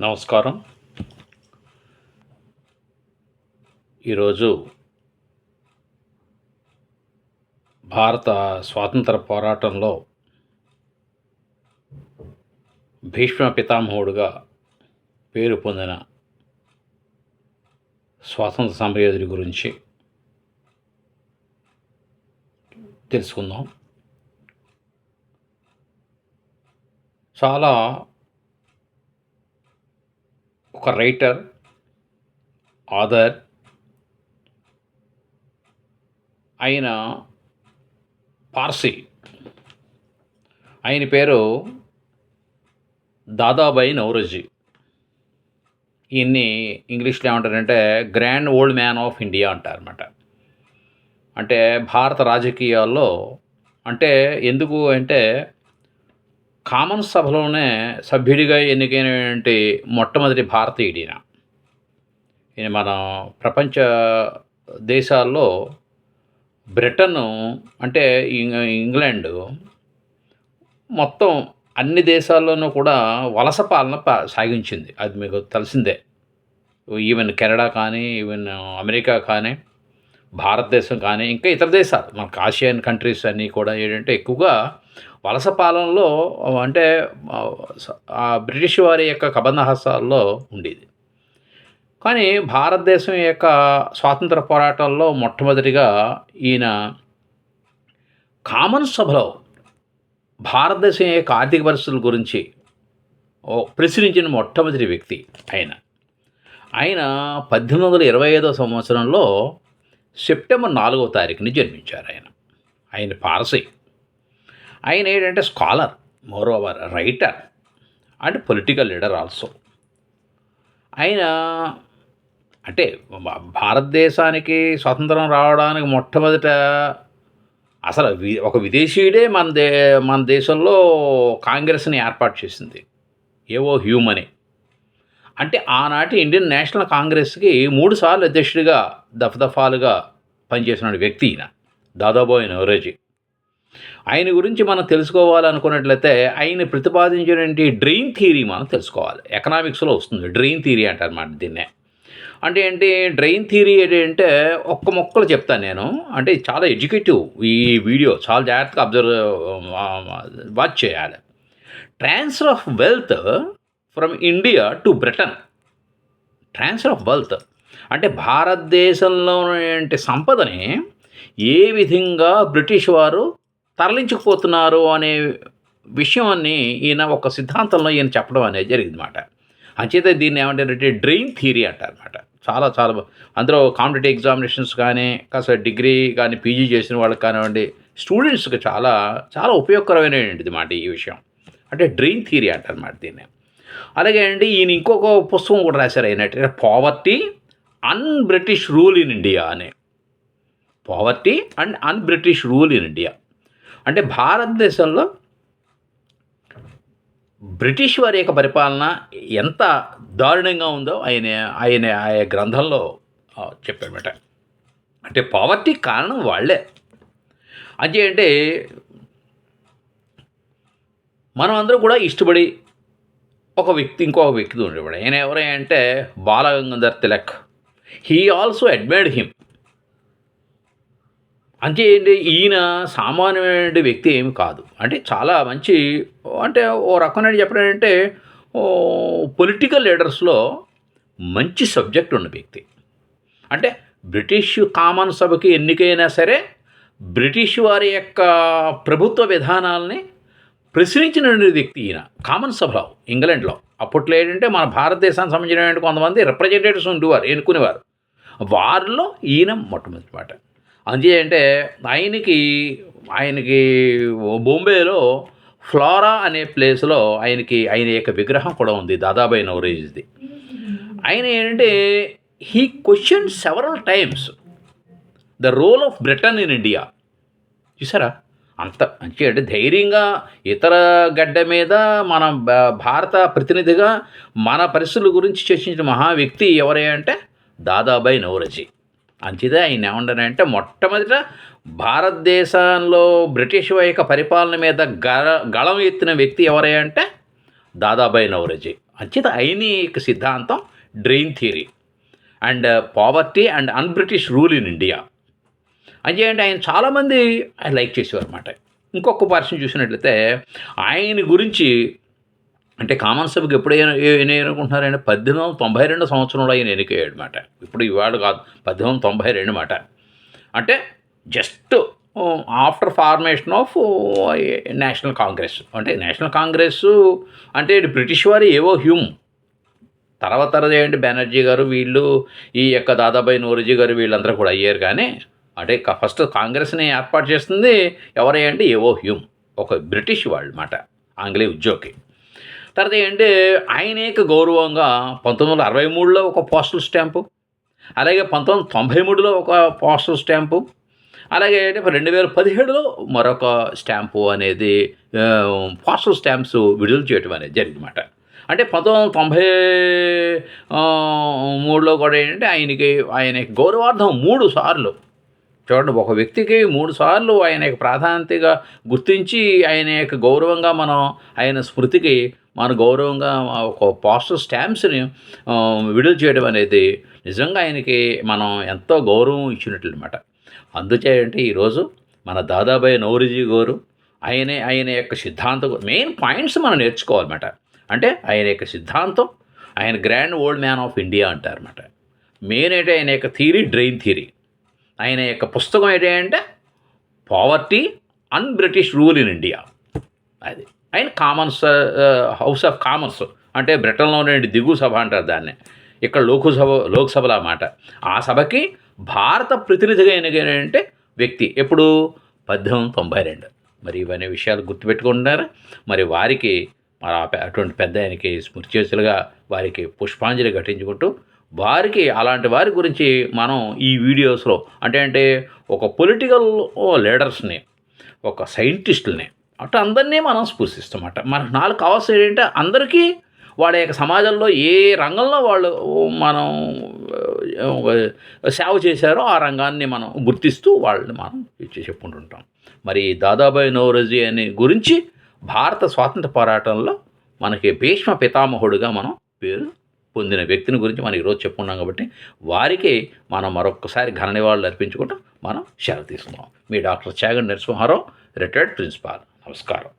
నమస్కారం. ఈరోజు భారత స్వాతంత్ర పోరాటంలో భీష్మ పితామహుడుగా పేరు పొందిన స్వాతంత్ర సమరయోధుడి గురించి తెలుసుకుందాం. చాలా ఒక రైటర్ ఆథర్ ఆయన పార్సీ ఆయన పేరు దాదాబాయి నౌరోజీ. ఈయన్ని ఇంగ్లీష్లో ఏమంటారంటే grand old man of India అంటారన్నమాట. అంటే భారత రాజకీయాల్లో అంటే ఎందుకు అంటే కామన్ సభలోనే సభ్యుడిగా ఎన్నికైనటువంటి మొట్టమొదటి భారతీయుడు ఈయన. మన ప్రపంచ దేశాల్లో బ్రిటన్ అంటే ఇంగ్లాండ్ మొత్తం అన్ని దేశాల్లోనూ కూడా వలస పాలన సాగించింది. అది మీకు తెలిసిందే. ఈవెన్ కెనడా కానీ ఈవెన్ అమెరికా కానీ భారతదేశం కానీ ఇంకా ఇతర దేశాలు. మనకు ఆసియన్ కంట్రీస్ అన్నీ కూడా ఏంటంటే ఎక్కువగా వలస పాలనలో అంటే బ్రిటిష్ వారి యొక్క కబంధహస్తాల్లో ఉండేది. కానీ భారతదేశం యొక్క స్వాతంత్ర పోరాటాల్లో మొట్టమొదటిగా ఈయన కామన్ సభలో భారతదేశం యొక్క ఆర్థిక పరిస్థితుల గురించి ప్రశ్నించిన మొట్టమొదటి వ్యక్తి ఆయన. ఆయన పద్దెనిమిది వందల ఇరవై ఐదో సంవత్సరంలో సెప్టెంబర్ నాలుగో తారీఖుని జన్మించారు ఆయన. ఆయన పారసీ. ఆయన ఏంటంటే scholar moreover writer and political leader also. ఆయన అంటే భారతదేశానికి స్వతంత్రం రావడానికి మొట్టమొదట అసలు వి- ఒక విదేశీయుడే మన దే మన దేశంలో కాంగ్రెస్ని ఏర్పాటు చేసింది. ఏవో హ్యూమని. అంటే ఆనాటి ఇండియన్ నేషనల్ కాంగ్రెస్కి మూడు సార్లు అధ్యక్షుడిగా దఫదఫాలుగా పనిచేసిన వ్యక్తి ఈయన దాదాబోయ్ నవరోజీ ఆయన గురించి మనం తెలుసుకోవాలనుకున్నట్లయితే ఆయన ప్రతిపాదించినటువంటి డ్రెయిన్ థియరీ మనం తెలుసుకోవాలి. ఎకనామిక్స్లో వస్తుంది. డ్రెయిన్ థియరీ అంటారన్నమాట దీన్నే. అంటే ఏంటి? డ్రెయిన్ థియరీ ఏంటంటే ఒక్క మొక్కలు చెప్తాను నేను. అంటే చాలా ఎడ్యుకేటివ్ ఈ వీడియో. చాలా జాగ్రత్తగా అబ్జర్వ్ వాచ్ చేయాలి. Transfer of wealth from India to Britain. Transfer of wealth. అంటే భారతదేశంలో సంపదని ఏ విధంగా బ్రిటిష్ వారు తరలించుకుపోతున్నారు అనే విషయాన్ని ఈయన ఒక సిద్ధాంతంలో ఈయన చెప్పడం అనేది జరిగింది అనమాట అంచేత దీన్ని ఏమంటారంటే డ్రెయిన్ థియరీ అంటారనమాట చాలా చాలా అందులో కాంపిటేటివ్ ఎగ్జామినేషన్స్ కానీ కాస్త డిగ్రీ కానీ పీజీ చేసిన వాళ్ళకి కానివ్వండి స్టూడెంట్స్కి చాలా చాలా ఉపయోగకరమైనది మాట ఈ విషయం. అంటే డ్రెయిన్ థియరీ అంటారన్నమాట దీన్ని. అలాగే అండి ఈయన ఇంకొక పుస్తకం కూడా రాశారు అయినట్టు poverty un British rule in India అనే. Poverty and un British rule in India అంటే భారతదేశంలో బ్రిటిష్ వారి యొక్క పరిపాలన ఎంత దారుణంగా ఉందో ఆయన ఆయన ఆయా గ్రంథంలో ఆ, చెప్పారన్నమాట. అంటే పావర్టీ కారణం వాళ్ళే. అంటే అంటే మనం అందరూ కూడా ఇష్టపడి ఒక వ్యక్తి ఇంకొక వ్యక్తి ఉండేవాడు. ఆయన ఎవరంటే Balagangadhar Tilak. He also admired him అంటే ఏంటి? ఈయన సామాన్యమైన వ్యక్తి ఏమి కాదు. అంటే చాలా మంచి అంటే ఓ రకమైన చెప్పడంటే పొలిటికల్ లీడర్స్లో మంచి సబ్జెక్ట్ ఉన్న వ్యక్తి. అంటే బ్రిటిష్ కామన్ సభకి ఎన్నికైనా సరే బ్రిటిష్ వారి యొక్క ప్రభుత్వ విధానాలని ప్రశ్నించిన వ్యక్తి ఈయన. కామన్ సభలో ఇంగ్లాండ్లో. అప్పట్లో ఏంటంటే మన భారతదేశానికి సంబంధించిన కొంతమంది రిప్రజెంటేటివ్స్ ఉండేవారు ఎన్నుకునేవారు. వారిలో ఈయన మొట్టమొదటి మాట. అంతే అంటే ఆయనకి ఆయనకి బొంబేలో ఫ్లోరా అనే ప్లేస్లో ఆయనకి ఆయన యొక్క విగ్రహం కూడా ఉంది దాదాబాయి నవరేజ్ది. ఆయన ఏంటంటే he question several times the role of Britain in India చూసారా? అంత మంచి అంటే ధైర్యంగా ఇతర గడ్డ మీద మన భారత ప్రతినిధిగా మన పరిస్థితుల గురించి చర్చించిన మహా వ్యక్తి ఎవరే అంటే దాదాబాయి నవరజీ. అంచేతే ఆయన ఏమంటారంటే మొట్టమొదట భారతదేశంలో బ్రిటిష్ యొక్క పరిపాలన మీద గళ గళం ఎత్తిన వ్యక్తి ఎవరే అంటే దాదాబాయి నవరజీ అంచేత ఐనిక్ సిద్ధాంతం drain theory and poverty and un British rule in India. అంటే ఆయన చాలామంది ఆయన లైక్ చేసేవారు అనమాట ఇంకొక పర్సన్ చూసినట్లయితే ఆయన గురించి అంటే కామన్ సభకి ఎప్పుడు ఎన్ని అనుకుంటున్నారంటే పద్దెనిమిది వందల తొంభై రెండు సంవత్సరంలో ఆయన ఎన్నికయ్యాడు మాట ఇప్పుడు ఇవాళ కాదు పద్దెనిమిది వందల తొంభై రెండు మాట అంటే just after formation of National Congress. అంటే నేషనల్ కాంగ్రెస్ అంటే బ్రిటిష్ వారి ఏవో హ్యూమ్. తర్వాత తర్వాత ఏంటి బెనర్జీ గారు వీళ్ళు ఈ యొక్క దాదాబాయి నోరజీ గారు వీళ్ళందరూ కూడా అయ్యారు కానీ అంటే ఫస్ట్ కాంగ్రెస్ని ఏర్పాటు చేస్తుంది ఎవరై ఏవో హ్యూమ్. ఒక బ్రిటిష్ వాళ్ళు మాట ఆంగ్లేయ ఉద్యోగి. తర్వాత ఏంటి ఆయనేక గౌరవంగా పంతొమ్మిది వందల అరవై మూడులో ఒక పోస్టల్ స్టాంపు అలాగే పంతొమ్మిది వందల తొంభై మూడులో ఒక పోస్టల్ స్టాంపు అలాగే రెండు వేల పదిహేడులో మరొక స్టాంపు అనేది పోస్టల్ స్టాంప్స్ విడుదల చేయడం అనేది జరిగిందన్నమాట. అంటే పంతొమ్మిది వందల తొంభై మూడులో కూడా ఏంటంటే ఆయనకి ఆయన గౌరవార్థం మూడు సార్లు. చూడండి ఒక వ్యక్తికి మూడు సార్లు ఆయన యొక్క ప్రాధాన్యతగా గుర్తించి ఆయన యొక్క గౌరవంగా మనం ఆయన స్మృతికి మన గౌరవంగా ఒక పాస్టర్ స్టాంప్స్ని విడుదల చేయడం అనేది నిజంగా ఆయనకి మనం ఎంతో గౌరవం ఇచ్చినట్లు అనమాట అందుచేయంటే ఈరోజు మన దాదాబాయి నౌరిజీ గారు ఆయనే ఆయన యొక్క సిద్ధాంతం మెయిన్ పాయింట్స్ మనం నేర్చుకోవాలన్నమాట. అంటే ఆయన యొక్క సిద్ధాంతం ఆయన grand old man of India అంటారన్నమాట. Main ఏంటి? ఆయన యొక్క థీరీ డ్రెయిన్ థీరీ ఆయన యొక్క పుస్తకం ఏంటంటే poverty un British rule in India. అది. ఆయన కామన్స్ హౌస్ ఆఫ్ కామన్స్ అంటే బ్రిటన్లో ఉండే దిగువ సభ అంటారు దాన్ని. ఇక్కడ లోకసభ లోక్సభల మాట. ఆ సభకి భారత ప్రతినిధిగా ఎన్నికైనంటే వ్యక్తి ఎప్పుడు? పద్దెనిమిది తొంభై రెండు. మరి ఇవన్నీ విషయాలు గుర్తుపెట్టుకుంటున్నారు? మరి వారికి మరి ఆ అటువంటి పెద్ద ఆయనకి స్మృతిచేతులుగా వారికి పుష్పాంజలి ఘటించుకుంటూ వారికి అలాంటి వారి గురించి మనం ఈ వీడియోస్లో అంటే అంటే ఒక పొలిటికల్ లీడర్స్ని ఒక సైంటిస్టుల్ని అటు అందరినీ మనం స్పృశిస్తామట. మనకు నాలుగు కావాల్సిన ఏంటంటే అందరికీ వాళ్ళ యొక్క సమాజంలో ఏ రంగంలో వాళ్ళు మనం సేవ చేశారో ఆ రంగాన్ని మనం గుర్తిస్తూ వాళ్ళని మనం చెప్పుకుంటుంటాం. మరి దాదాబాయి నవరోజీ అని గురించి భారత స్వాతంత్ర పోరాటంలో మనకి భీష్మ పితామహుడుగా మనం పేరు పొందిన వ్యక్తిని గురించి మనం ఈరోజు చెప్పుకున్నాం కాబట్టి వారికి మనం మరొకసారి ఘన నివాళులు అర్పించుకుంటూ మనం సెలవు తీసుకున్నాం మీ doctor Chagandi Narasimharao retired principal. నమస్కారం